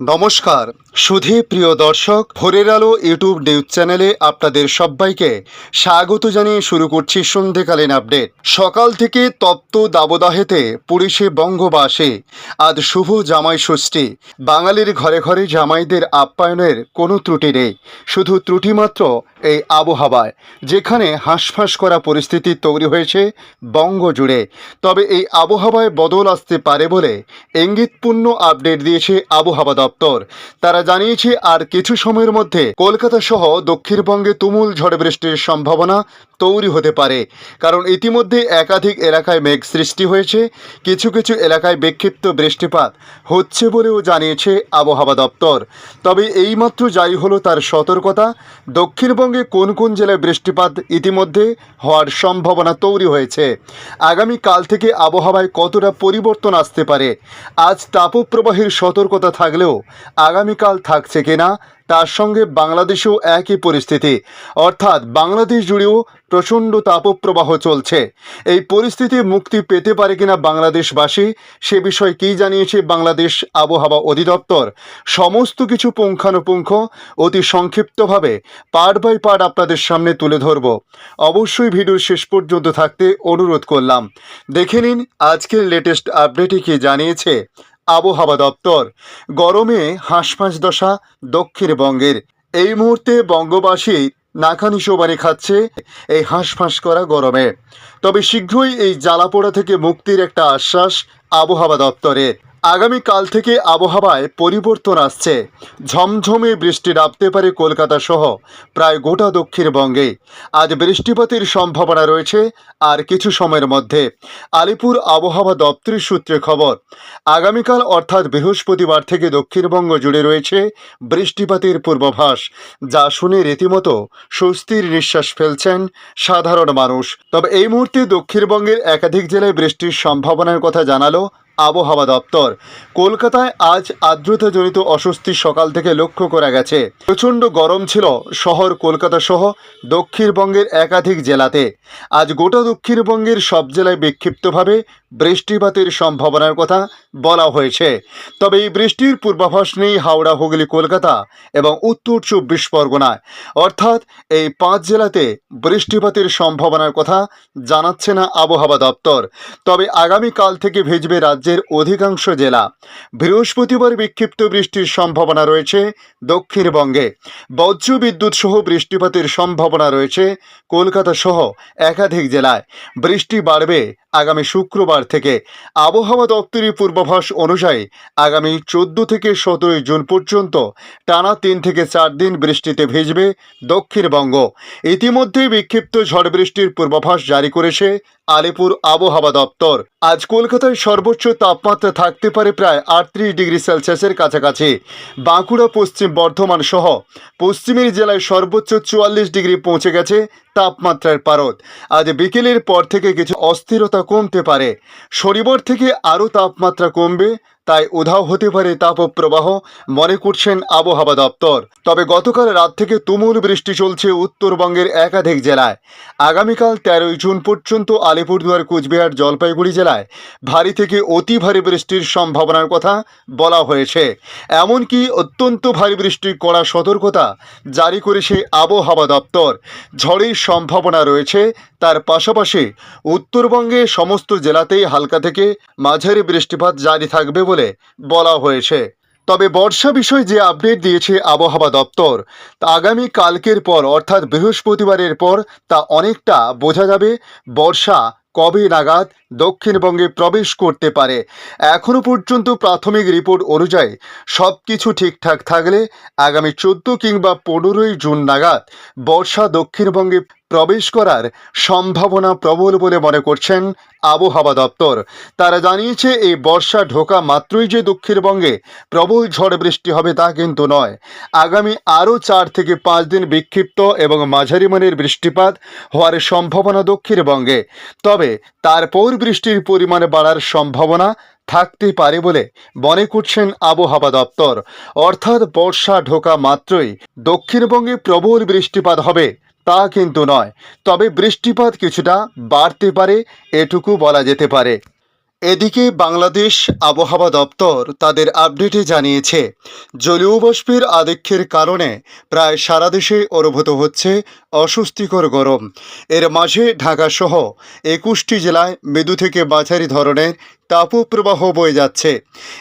নমস্কার। সুধী প্রিয় দর্শক, ভোরের আলো ইউটিউব নিউজ চ্যানেলে আপনাদের সবাইকে স্বাগত জানিয়ে শুরু করছি সন্ধেকালীন আপডেট। সকাল থেকে তপ্ত দাবদাহেতে পুলিশে বঙ্গবাসে। আজ শুভ জামাই ষষ্ঠী। বাঙালির ঘরে ঘরে জামাইদের আপ্যায়নের কোনো ত্রুটি নেই। শুধু ত্রুটিমাত্র এই আবহাওয়ায়, যেখানে হাঁসফাঁস করা পরিস্থিতি তৈরি হয়েছে বঙ্গ জুড়ে তবে এই আবহাওয়ায় বদল আসতে পারে বলে ইঙ্গিতপূর্ণ আপডেট দিয়েছে আবহাওয়া দপ্তর তারা জানিয়েছে, আর কিছু সময়ের মধ্যে কলকাতা সহ দক্ষিণবঙ্গে তুমুল ঝড় বৃষ্টির সম্ভাবনা তৈরি হতে পারে। কারণ ইতিমধ্যে একাধিক এলাকায় মেঘ সৃষ্টি হয়েছে। কিছু কিছু এলাকায় বিক্ষিপ্ত বৃষ্টিপাত হচ্ছে বলেও জানিয়েছে আবহাওয়া দপ্তর। তবে এইমাত্র যাই হলো তার সতর্কতা। দক্ষিণবঙ্গে কোন কোন জেলায় বৃষ্টিপাত ইতিমধ্যে হওয়ার সম্ভাবনা তৈরি হয়েছে? আগামী কাল থেকে আবহাওয়ায় কতটা পরিবর্তন আসতে পারে? আজ তাপপ্রবাহের সতর্কতা থাকলেও আগামীকাল থাকছে কিনা, তার সঙ্গে বাংলাদেশেও একই পরিস্থিতি। অর্থাৎ বাংলাদেশ জুড়েও প্রচণ্ড তাপপ্রবাহ চলছে। এই পরিস্থিতি মুক্তি পেতে পারে কিনা বাংলাদেশবাসী, সে বিষয়ে কী জানিয়েছে বাংলাদেশ আবহাওয়া অধিদপ্তর? সমস্ত কিছু পুঙ্খানুপুঙ্খ, অতি সংক্ষিপ্তভাবে, পার্ট বাই পার্ট আপনাদের সামনে তুলে ধরব। অবশ্যই ভিডিও শেষ পর্যন্ত থাকতে অনুরোধ করলাম। দেখে নিন আজকের লেটেস্ট আপডেটে কি জানিয়েছে আবহাওয়া দপ্তর। গরমে হাঁসফাঁস দশা দক্ষিণবঙ্গের এই মুহূর্তে বঙ্গবাসী নাখানি সোবানি খাচ্ছে এই হাঁসফাঁস করা গরমে। তবে শীঘ্রই এই জ্বালাপোড়া থেকে মুক্তির একটা আশ্বাস আবহাওয়া দপ্তরের আগামীকাল থেকে আবহাওয়ায় পরিবর্তন আসছে। ঝমঝমে বৃষ্টি নামতে পারে কলকাতা সহ প্রায় গোটা দক্ষিণবঙ্গে। আজ বৃষ্টিপাতের সম্ভাবনা রয়েছে আর কিছু সময়ের মধ্যে। আলিপুর আবহাওয়া দপ্তরের সূত্রে খবর, আগামীকাল অর্থাৎ বৃহস্পতিবার থেকে দক্ষিণবঙ্গ জুড়ে রয়েছে বৃষ্টিপাতের পূর্বাভাস, যা শুনে রীতিমতো স্বস্তির নিঃশ্বাস ফেলছেন সাধারণ মানুষ। তবে এই মুহূর্তে দক্ষিণবঙ্গের একাধিক জেলায় বৃষ্টির সম্ভাবনার কথা জানালো আবহাওয়া দপ্তর। কলকাতায় আজ আর্দ্রতাজনিত অস্বস্তি সকাল থেকে লক্ষ্য করা গেছে। প্রচণ্ড গরম ছিল শহর কলকাতা সহ দক্ষিণবঙ্গের একাধিক জেলাতে। আজ গোটা দক্ষিণবঙ্গের সব জেলায় বিক্ষিপ্তভাবে বৃষ্টিপাতের সম্ভাবনার কথা বলা হয়েছে। তবে এই বৃষ্টির পূর্বাভাস নেই হাওড়া, হুগলি, কলকাতা এবং উত্তর চব্বিশ পরগনায়। অর্থাৎ এই পাঁচ জেলাতে বৃষ্টিপাতের সম্ভাবনার কথা জানাচ্ছে না আবহাওয়া দপ্তর। তবে আগামীকাল থেকে ভিজবে রাজ্যের অধিকাংশ জেলা। বৃহস্পতিবার বিক্ষিপ্ত বৃষ্টির সম্ভাবনা রয়েছে দক্ষিণবঙ্গে। বজ্র বিদ্যুৎ সহ বৃষ্টিপাতের সম্ভাবনা রয়েছে কলকাতা সহ একাধিক জেলায়। বৃষ্টি বাড়বে আগামী শুক্রবার থেকে আবহাওয়া দপ্তরের পূর্বাভাস অনুযায়ী আগামী চোদ্দ থেকে সতেরোই জুন পর্যন্ত টানা তিন থেকে চার দিন বৃষ্টিতে ভিজবে দক্ষিণবঙ্গ। ইতিমধ্যেই বিক্ষিপ্ত ঝড় বৃষ্টির পূর্বাভাস জারি করেছে আলিপুর আবহাওয়া দপ্তর। আজ কলকাতায় সর্বোচ্চ তাপমাত্রা থাকতে পারে প্রায় আটত্রিশ ডিগ্রি সেলসিয়াসের কাছাকাছি। বাঁকুড়া, পশ্চিম বর্ধমান সহ পশ্চিমের জেলায় সর্বোচ্চ চুয়াল্লিশ ডিগ্রি পৌঁছে গেছে তাপমাত্রার পারদ। আজ বিকেলের পর থেকে কিছু অস্থিরতা কমতে পারে। শনিবার থেকে আরও তাপমাত্রা কমবে। তাই উধাও হতে পারে তাপপ্রবাহ, মনে করছেন আবহাওয়া দপ্তর। তবে গতকাল রাত থেকে তুমুল বৃষ্টি চলছে উত্তরবঙ্গের একাধিক জেলায়। আগামীকাল তেরোই জুন পর্যন্ত আলিপুরদুয়ার, কুচবিহার, জলপাইগুড়ি জেলায় ভারী থেকে অতি ভারী বৃষ্টির সম্ভাবনার কথা বলা হয়েছে। এমনকি অত্যন্ত ভারী বৃষ্টির কড়া সতর্কতা জারি করেছে আবহাওয়া দপ্তর। ঝড়ের সম্ভাবনা রয়েছে, তার পাশাপাশি উত্তরবঙ্গে সমস্ত জেলাতেই হালকা থেকে মাঝারি বৃষ্টিপাত জারি থাকবে বলে বলা হয়েছে। তবে বর্ষা বিষয়ে যে আপডেট দিয়েছে আবহাওয়া দপ্তর আগামী কালকের পর অর্থাৎ বৃহস্পতিবারের পর তা অনেকটা বোঝা যাবে বর্ষা কবে নাগাদ দক্ষিণবঙ্গে প্রবেশ করতে পারে। এখনও পর্যন্ত প্রাথমিক রিপোর্ট অনুযায়ী সব কিছু ঠিকঠাক থাকলে আগামী চোদ্দ কিংবা পনেরোই জুন নাগাদ বর্ষা দক্ষিণবঙ্গে প্রবেশ করার সম্ভাবনা প্রবল বলে মনে করছেন আবহাওয়া দপ্তর। তারা জানিয়েছে, এই বর্ষা ঢোকা মাত্রই যে দক্ষিণবঙ্গে প্রবল ঝড় বৃষ্টি হবে তা কিন্তু নয়। আগামী আরও চার থেকে পাঁচ দিন বিক্ষিপ্ত এবং মাঝারি মানের বৃষ্টিপাত হওয়ার সম্ভাবনা দক্ষিণবঙ্গে তবে তারপর বৃষ্টির পরিমাণ বাড়ার সম্ভাবনা থাকতে পারে বলে মনে করছেন আবহাওয়া দপ্তর। অর্থাৎ বর্ষা ঢোকা মাত্রই দক্ষিণবঙ্গে প্রবল বৃষ্টিপাত হবে। তা কিন্তু নয়। তবে বৃষ্টিপাত কিছুটা বাড়তে পারে, এটুকু বলা যেতে পারে। এদিকে বাংলাদেশ আবহাওয়া দপ্তর তাদের আপডেটে জানিয়েছে জলীয় বাষ্পের আধিক্যের কারণে প্রায় সারা দেশে অনুভূত হচ্ছে অস্বস্তিকর গরম। এর মাঝে ঢাকাসহ একুশটি জেলায় মৃদু থেকে মাঝারি ধরনের তাপপ্রবাহ বয়ে যাচ্ছে।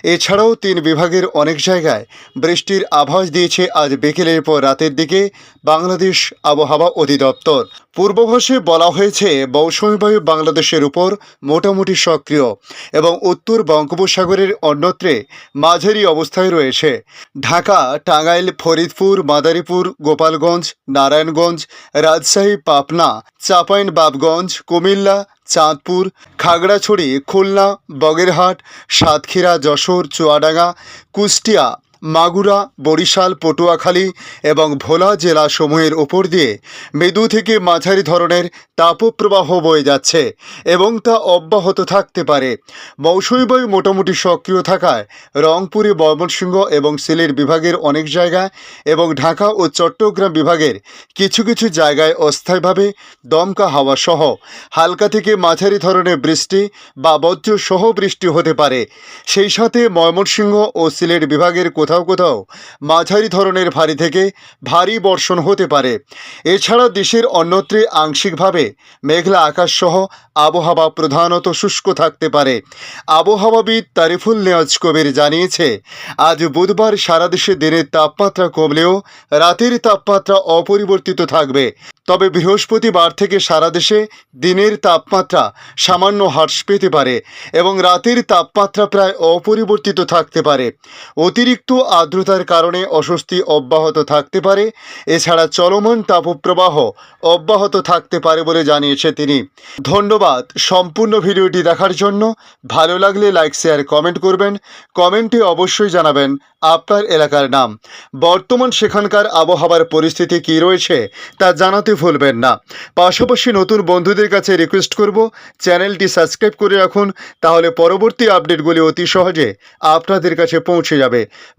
এছাড়াও তিন বিভাগের অনেক জায়গায় বৃষ্টির আভাস দিয়েছে আজ বিকেলের পর রাতের দিকে বাংলাদেশ আবহাওয়া অধিদপ্তর। পূর্বাভাসে বলা হয়েছে মৌসুমী বায়ু বাংলাদেশের উপর মোটামুটি সক্রিয় এবং উত্তর বঙ্গোপসাগরের অন্যত্রে মাঝারি অবস্থায় রয়েছে। ঢাকা, টাঙ্গাইল, ফরিদপুর, মাদারীপুর, গোপালগঞ্জ, নারায়ণগঞ্জ রাজশাহী পাবনা চাঁপাইনবাবগঞ্জ কুমিল্লা চাঁদপুর খাগড়াছড়ি খুলনা বগেরহাট সাতক্ষীরা যশোর চুয়াডাঙ্গা কুষ্টিয়া মাগুরা, বরিশাল, পটুয়াখালী এবং ভোলা জেলা সমূহের উপর দিয়ে মৃদু থেকে মাঝারি ধরনের তাপপ্রবাহ বয়ে যাচ্ছে এবং তা অব্যাহত থাকতে পারে। মৌসুমী বায়ু মোটামুটি সক্রিয় থাকায় রংপুরে ময়মনসিংহ এবং সিলেট বিভাগের অনেক জায়গায় এবং ঢাকা ও চট্টগ্রাম বিভাগের কিছু কিছু জায়গায় অস্থায়ীভাবে দমকা হাওয়া সহ হালকা থেকে মাঝারি ধরনের বৃষ্টি বা বজ্র সহ বৃষ্টি হতে পারে। সেই সাথে ময়মনসিংহ ও সিলেট বিভাগের কোথাও কোথাও কোথাও মাঝারি ধরনের ভারী থেকে ভারী বর্ষণ হতে পারে। এছাড়া দেশের অন্যত্রে আংশিকভাবে মেঘলা আকাশ সহ আবহাওয়া প্রধানত শুষ্ক থাকতে পারে। আবহাওয়াবিদ তারিফুল নেয়াজ কবির জানিয়েছে, আজ বুধবার সারা দেশে দিনের তাপমাত্রা কমলেও রাতের তাপমাত্রা অপরিবর্তিত থাকবে। তবে বৃহস্পতিবার থেকে সারা দেশে দিনের তাপমাত্রা সামান্য হ্রাস পেতে পারে এবং রাতের তাপমাত্রা প্রায় অপরিবর্তিত থাকতে পারে। অতিরিক্ত আর্দ্রতার কারণে অস্বস্তি অব্যাহত থাকতে পারে। এছাড়া চলমান তাপপ্রবাহ অব্যাহত থাকতে পারে বলে জানিয়েছে তিনি। ধন্যবাদ সম্পূর্ণ ভিডিওটি দেখার জন্য। ভালো লাগলে লাইক, শেয়ার, কমেন্ট করবেন। কমেন্টে অবশ্যই জানাবেন আপনার এলাকার নাম। বর্তমান সেখানকার আবহাওয়ার পরিস্থিতি কি রয়েছে তা জানাতে ভুলবেন না। পাশাপাশি নতুন বন্ধুদের কাছে রিকোয়েস্ট করব, চ্যানেলটি সাবস্ক্রাইব করে রাখুন, তাহলে পরবর্তী আপডেটগুলি অতি সহজে আপনাদের কাছে পৌঁছে যাবে।